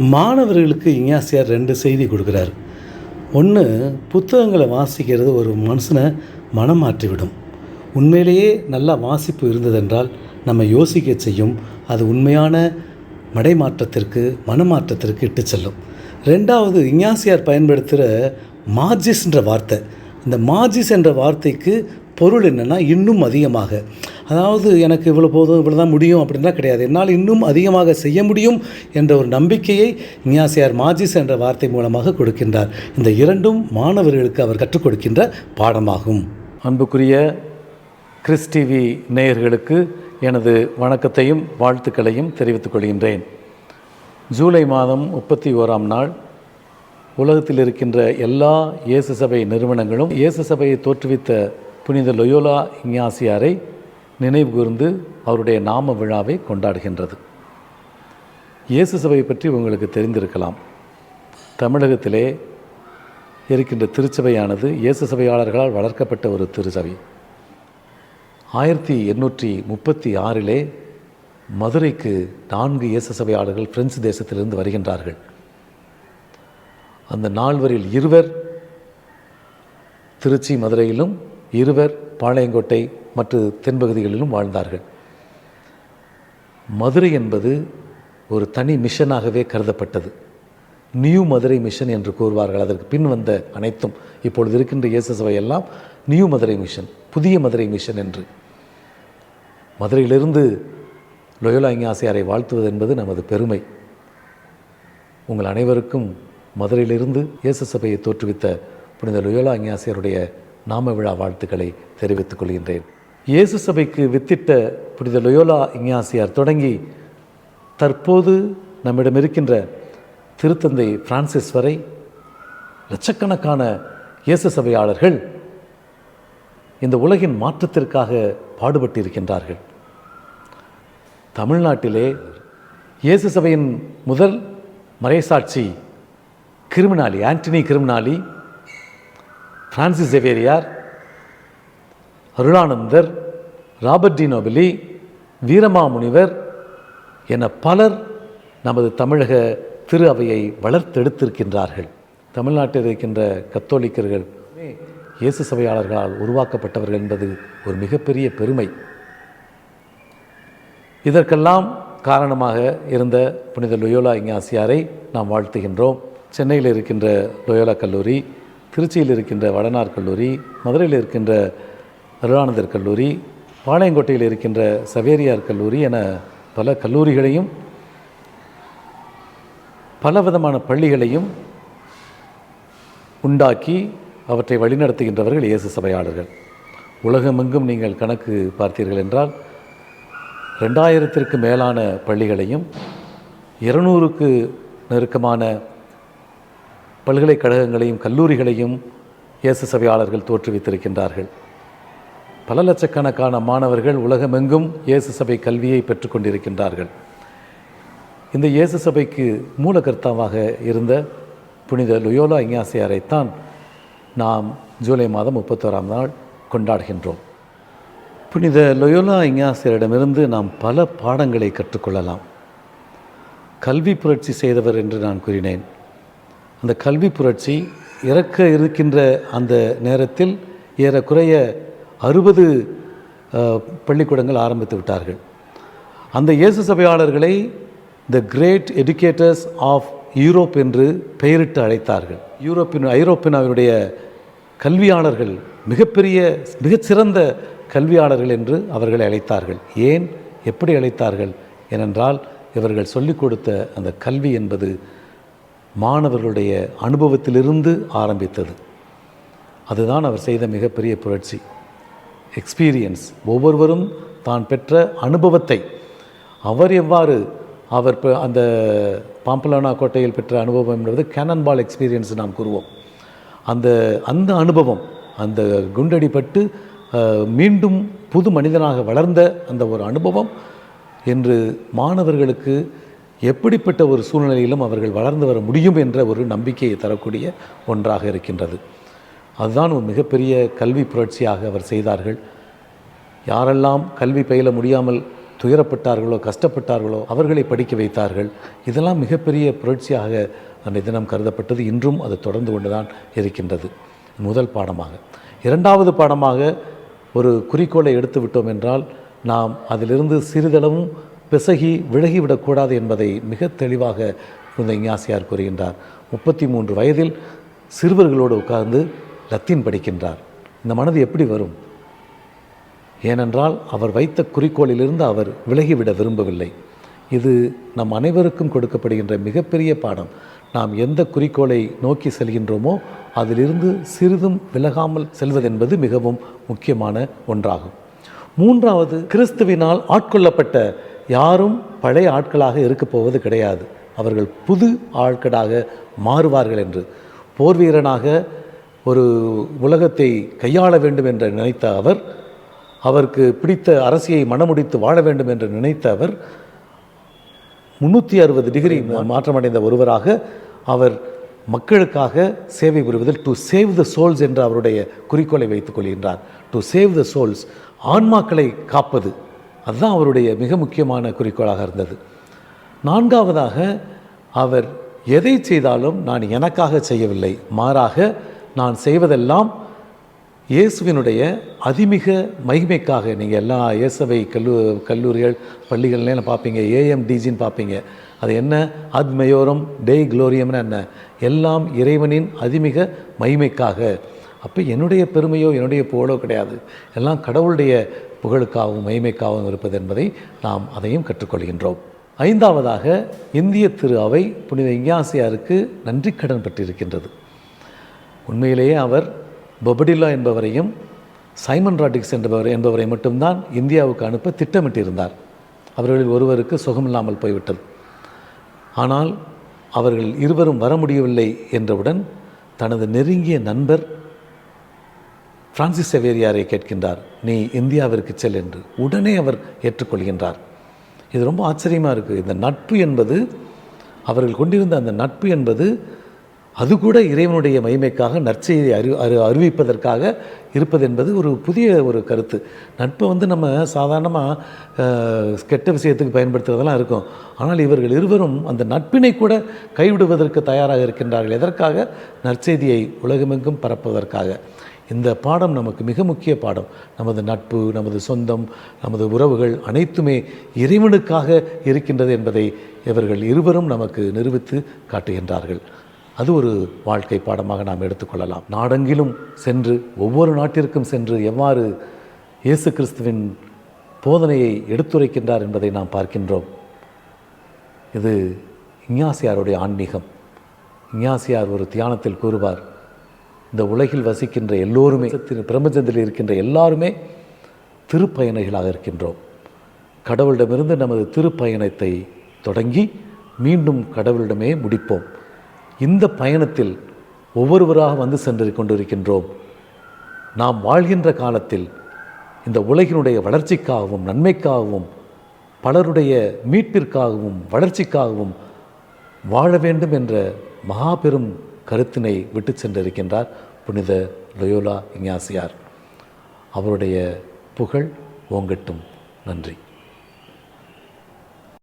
மாணவர்களுக்கு இஞ்ஞாசியார் ரெண்டு செய்தி கொடுக்குறாரு. ஒன்று புத்தகங்களை வாசிக்கிறது ஒரு மனுஷனை மனம் மாற்றிவிடும். உண்மையிலேயே நல்லா வாசிப்பு இருந்ததென்றால் நம்ம யோசிக்க செய்யும் அது உண்மையான மடைமாற்றத்திற்கு மனமாற்றத்திற்கு இட்டு செல்லும். ரெண்டாவது இஞ்ஞாசியார் பயன்படுத்துகிற மாஜிஸ்ன்ற வார்த்தை. இந்த மாஜிஸ் என்ற வார்த்தைக்கு பொருள் என்னென்னா இன்னும் அதிகமாக. அதாவது எனக்கு இவ்வளோ போதும் இவ்வளோ தான் முடியும் அப்படின்லாம் கிடையாது. என்னால் இன்னும் அதிகமாக செய்ய முடியும் என்ற ஒரு நம்பிக்கையை ஞாசியார் மாஜிஸ் என்ற வார்த்தை மூலமாக கொடுக்கின்றார். இந்த இரண்டும் மாணவர்களுக்கு அவர் கற்றுக் கொடுக்கின்ற பாடமாகும். அன்புக்குரிய கிறிஸ்டிவி நேயர்களுக்கு எனது வணக்கத்தையும் வாழ்த்துக்களையும் தெரிவித்துக் கொள்கின்றேன். ஜூலை மாதம் முப்பத்தி ஓராம் நாள் உலகத்தில் இருக்கின்ற எல்லா இயேசு சபை நிறுவனங்களும் இயேசு சபையை தோற்றுவித்த புனித லொயோலா இஞ்ஞாசியாரை நினைவு கூர்ந்து அவருடைய நாம விழாவை கொண்டாடுகின்றது. இயேசு சபையை பற்றி உங்களுக்கு தெரிந்திருக்கலாம். தமிழகத்திலே இருக்கின்ற திருச்சபையானது இயேசு சபையாளர்களால் வளர்க்கப்பட்ட ஒரு திருச்சபை. ஆயிரத்தி எண்ணூற்றி முப்பத்தி ஆறிலே மதுரைக்கு நான்கு இயேசு சபையாளர்கள் பிரெஞ்சு தேசத்திலிருந்து வருகின்றார்கள். அந்த நால்வரில் இருவர் திருச்சி மதுரையிலும் இருவர் பாளையங்கோட்டை மற்ற தென்பகுதிகளிலும் வாழ்ந்தார்கள். மதுரை என்பது ஒரு தனி மிஷனாகவே கருதப்பட்டது. நியூ மதுரை மிஷன் என்று கூறுவார்கள். அதற்கு பின் வந்த அனைத்தும் இப்பொழுது இருக்கின்ற இயேசு சபை எல்லாம் நியூ மதுரை மிஷன் புதிய மதுரை மிஷன் என்று. மதுரையிலிருந்து லொயோலா இங்காசியாரை வாழ்த்துவது என்பது நமது பெருமை. உங்கள் அனைவருக்கும் மதுரையிலிருந்து இயேசு சபையை தோற்றுவித்த புனித லொயோலா இங்காசியாருடைய நாம விழா வாழ்த்துக்களை தெரிவித்துக் கொள்கின்றேன். இயேசு சபைக்கு வித்திட்ட புனித லொயோலா இஞ்ஞாசியார் தொடங்கி தற்போது நம்மிடம் இருக்கின்ற திருத்தந்தை பிரான்சிஸ் வரை லட்சக்கணக்கான இயேசு சபையாளர்கள் இந்த உலகின் மாற்றத்திற்காக பாடுபட்டிருக்கின்றார்கள். தமிழ்நாட்டிலே இயேசு சபையின் முதல் மறைசாட்சி Criminali Antony Criminali Francis ஜெவேரியார் Arulanandar Robert de Nobili Veeramamunivar என பலர் நமது தமிழக திரு அவையை வளர்த்தெடுத்திருக்கின்றார்கள். தமிழ்நாட்டில் இருக்கின்ற கத்தோலிக்கர்கள் இயேசு சபையாளர்களால் உருவாக்கப்பட்டவர்கள் என்பது ஒரு மிகப்பெரிய பெருமை. இதற்கெல்லாம் காரணமாக இருந்த புனித லொயோலா இங்காசியாரை நாம் வாழ்த்துகின்றோம். சென்னையில் இருக்கின்ற லொயோலா கல்லூரி திருச்சியில் இருக்கின்ற வடனார் கல்லூரி மதுரையில் இருக்கின்ற அருளானந்தர் கல்லூரி பாளையங்கோட்டையில் இருக்கின்ற சவேரியார் கல்லூரி என பல கல்லூரிகளையும் பலவிதமான பள்ளிகளையும் உண்டாக்கி அவற்றை வழிநடத்துகின்றவர்கள் இயேசு சபையாளர்கள். உலகமெங்கும் நீங்கள் கணக்கு பார்த்தீர்கள் என்றால் ரெண்டாயிரத்திற்கு மேலான பள்ளிகளையும் இருநூறுக்கு நெருக்கமான பல்கலைக்கழகங்களையும் கல்லூரிகளையும் இயேசு சபையாளர்கள் தோற்றுவித்திருக்கின்றார்கள். பல லட்சக்கணக்கான மாணவர்கள் உலகமெங்கும் இயேசு சபை கல்வியை பெற்றுக்கொண்டிருக்கின்றார்கள் இந்த இயேசு சபைக்கு மூலகர்த்தாவாக இருந்த புனித லுயோலா இங்காசியாரைத்தான் நாம் ஜூலை மாதம் முப்பத்தோராம் நாள் கொண்டாடுகின்றோம். புனித லொயோலா இங்காசியரிடமிருந்து நாம் பல பாடங்களை கற்றுக்கொள்ளலாம். கல்வி புரட்சி செய்தவர் என்று நான் கூறினேன். அந்த கல்வி புரட்சி இறக்க இருக்கின்ற அந்த நேரத்தில் ஏறக்குறைய அறுபது பள்ளிக்கூடங்கள் ஆரம்பித்து விட்டார்கள். அந்த இயேசு சபையாளர்களை the great educators of Europe என்று பெயரிட்டு அழைத்தார்கள். யூரோப்பின் ஐரோப்பினாவினுடைய கல்வியாளர்கள் மிகப்பெரிய மிகச்சிறந்த கல்வியாளர்கள் என்று அவர்களை அழைத்தார்கள். ஏன் எப்படி அழைத்தார்கள் ஏனென்றால் இவர்கள் சொல்லிக் கொடுத்த அந்த கல்வி என்பது மாணவர்களுடைய அனுபவத்திலிருந்து ஆரம்பித்தது. அதுதான் அவர் செய்த மிகப்பெரிய புரட்சி. எக்ஸ்பீரியன்ஸ் ஒவ்வொருவரும் தான் பெற்ற அனுபவத்தை. அவர் எவ்வாறு அவர் அந்த பாம்பலானா கோட்டையில் பெற்ற அனுபவம் என்பது கேனன் பால் எக்ஸ்பீரியன்ஸ் நாம் கூறுவோம். அந்த அந்த அனுபவம் அந்த குண்டடிப்பட்டு மீண்டும் புது மனிதனாக வளர்ந்த அந்த ஒரு அனுபவம் என்று மாணவர்களுக்கு எப்படிப்பட்ட ஒரு சூழ்நிலையிலும் அவர்கள் வளர்ந்து வர முடியும் என்ற ஒரு நம்பிக்கையை தரக்கூடிய ஒன்றாக இருக்கின்றது. அதுதான் ஒரு மிகப்பெரிய கல்வி புரட்சியாக அவர் செய்தார்கள். யாரெல்லாம் கல்வி பயில முடியாமல் துயரப்பட்டார்களோ கஷ்டப்பட்டார்களோ அவர்களை படிக்க வைத்தார்கள். இதெல்லாம் மிகப்பெரிய புரட்சியாக அன்றைய தினம் கருதப்பட்டது. இன்றும் அது தொடர்ந்து கொண்டு தான் இருக்கின்றது. முதல் பாடமாக. இரண்டாவது பாடமாக ஒரு குறிக்கோளை எடுத்து விட்டோம் என்றால் நாம் அதிலிருந்து சிறிதளவும் பிசகி விலகிவிடக்கூடாது என்பதை மிக தெளிவாக இந்த இஞ்ஞாசியார் கூறுகின்றார். முப்பத்தி மூன்று வயதில் சிறுவர்களோடு உட்கார்ந்து லத்தீன் படிக்கின்றார். இந்த மனது எப்படி வரும்? ஏனென்றால் அவர் வைத்த குறிக்கோளிலிருந்து அவர் விலகிவிட விரும்பவில்லை. இது நம் அனைவருக்கும் கொடுக்கப்படுகின்ற மிகப்பெரிய பாடம். நாம் எந்த குறிக்கோளை நோக்கி செல்கின்றோமோ அதிலிருந்து சிறிதும் விலகாமல் செல்வதென்பது மிகவும் முக்கியமான ஒன்றாகும். மூன்றாவது கிறிஸ்துவினால் ஆட்கொள்ளப்பட்ட யாரும் பழைய ஆட்களாக இருக்கப் போவது கிடையாது. அவர்கள் புது ஆட்களாக மாறுவார்கள் என்று. போர் வீரனாக ஒரு உலகத்தை கையாள வேண்டும் என்று நினைத்த அவர் அவருக்கு பிடித்த அரசியை மணமுடித்து வாழ வேண்டும் என்று நினைத்த அவர் முன்னூற்றி அறுபது டிகிரி மாற்றமடைந்த ஒருவராக அவர் மக்களுக்காக சேவை புரிவதில் டு சேவ் த சோல்ஸ் என்ற அவருடைய குறிக்கோளை வைத்துக் கொள்கின்றார். டு சேவ் த சோல்ஸ் ஆன்மாக்களை காப்பது அதுதான் அவருடைய மிக முக்கியமான குறிக்கோளாக இருந்தது. நான்காவதாக அவர் எதை செய்தாலும் நான் எனக்காக செய்யவில்லை மாறாக நான் செய்வதெல்லாம் இயேசுவினுடைய அதிமிக மகிமைக்காக. நீங்கள் எல்லா இயேசவை கல்லூ கல்லூரிகள் பள்ளிகள்லாம் பார்ப்பீங்க. ஏஎம்டிஜின்னு பார்ப்பீங்க. அது என்ன? அத்மயோரம் டே குளோரியம்னு என்ன? எல்லாம் இறைவனின் அதிமிக மகிமைக்காக. அப்போ என்னுடைய பெருமையோ என்னுடைய புகழோ கிடையாது. எல்லாம் கடவுளுடைய புகழுக்காகவும் மகிமைக்காகவும் இருப்பது என்பதை நாம் அதையும் கற்றுக்கொள்கின்றோம். ஐந்தாவதாக இந்திய திரு அவை புனித இஞ்ஞாசியாருக்கு நன்றி கடன் பட்டிருக்கின்றது உண்மையிலேயே அவர் பொபடில்லா என்பவரையும் சைமன் ராட்டிக்ஸ் என்பவர் என்பவரை மட்டும்தான் இந்தியாவுக்கு அனுப்ப திட்டமிட்டிருந்தார். அவர்களில் ஒருவருக்கு சுகமில்லாமல் போய்விட்டது. ஆனால் அவர்கள் இருவரும் வர முடியவில்லை என்றவுடன் தனது நெருங்கிய நண்பர் பிரான்சிஸ் செவேரியாரை கேட்கின்றார் நீ இந்தியாவிற்கு செல் என்று. உடனே அவர் ஏற்றுக்கொள்கின்றார். இது ரொம்ப ஆச்சரியமாக இருக்குது இந்த நட்பு என்பது அவர்கள் கொண்டிருந்த அந்த நட்பு என்பது அது கூட இறைவனுடைய மகிமைக்காக நற்செய்தியை அறி அறி அறிவிப்பதற்காக இருப்பது என்பது ஒரு புதிய ஒரு கருத்து. நட்பை வந்து நம்ம சாதாரணமாக கெட்ட விஷயத்துக்கு பயன்படுத்துறதெல்லாம் இருக்கும். ஆனால் இவர்கள் இருவரும் அந்த நட்பினை கூட கைவிடுவதற்கு தயாராக இருக்கின்றார்கள். எதற்காக? நற்செய்தியை உலகமெங்கும் பரப்புவதற்காக. இந்த பாடம் நமக்கு மிக முக்கிய பாடம். நமது நட்பு நமது சொந்தம் நமது உறவுகள் அனைத்துமே இறைவனுக்காக இருக்கின்றது என்பதை இவர்கள் இருவரும் நமக்கு நிரூபித்து காட்டுகின்றார்கள். அது ஒரு வாழ்க்கை பாடமாக நாம் எடுத்துக்கொள்ளலாம். நாடெங்கிலும் சென்று ஒவ்வொரு நாட்டிற்கும் சென்று எவ்வாறு இயேசு கிறிஸ்துவின் போதனையை எடுத்துரைக்கின்றார் என்பதை நாம் பார்க்கின்றோம். இது இஞ்ஞாசியாருடைய ஆன்மீகம். இஞ்ஞாசியார் ஒரு தியானத்தில் கூறுவார் இந்த உலகில் வசிக்கின்ற எல்லோருமே திரு- பிரபஞ்சத்தில் இருக்கின்ற எல்லாருமே திருப்பயணிகளாக இருக்கின்றோம். கடவுளிடமிருந்து நமது திருப்பயணத்தை தொடங்கி மீண்டும் கடவுளிடமே முடிப்போம். இந்த பயணத்தில் ஒவ்வொருவராக வந்து சென்று கொண்டிருக்கின்றோம். நாம் வாழ்கின்ற காலத்தில் இந்த உலகினுடைய வளர்ச்சிக்காகவும் நன்மைக்காகவும் பலருடைய மீட்பிற்காகவும் வளர்ச்சிக்காகவும் வாழ வேண்டும் என்ற மகாபெரும் கருத்தினை விட்டு சென்றிருக்கின்றார் புனித லொயோலா இஞ்ஞாசியார் அவருடைய புகழ் ஓங்கட்டும். நன்றி.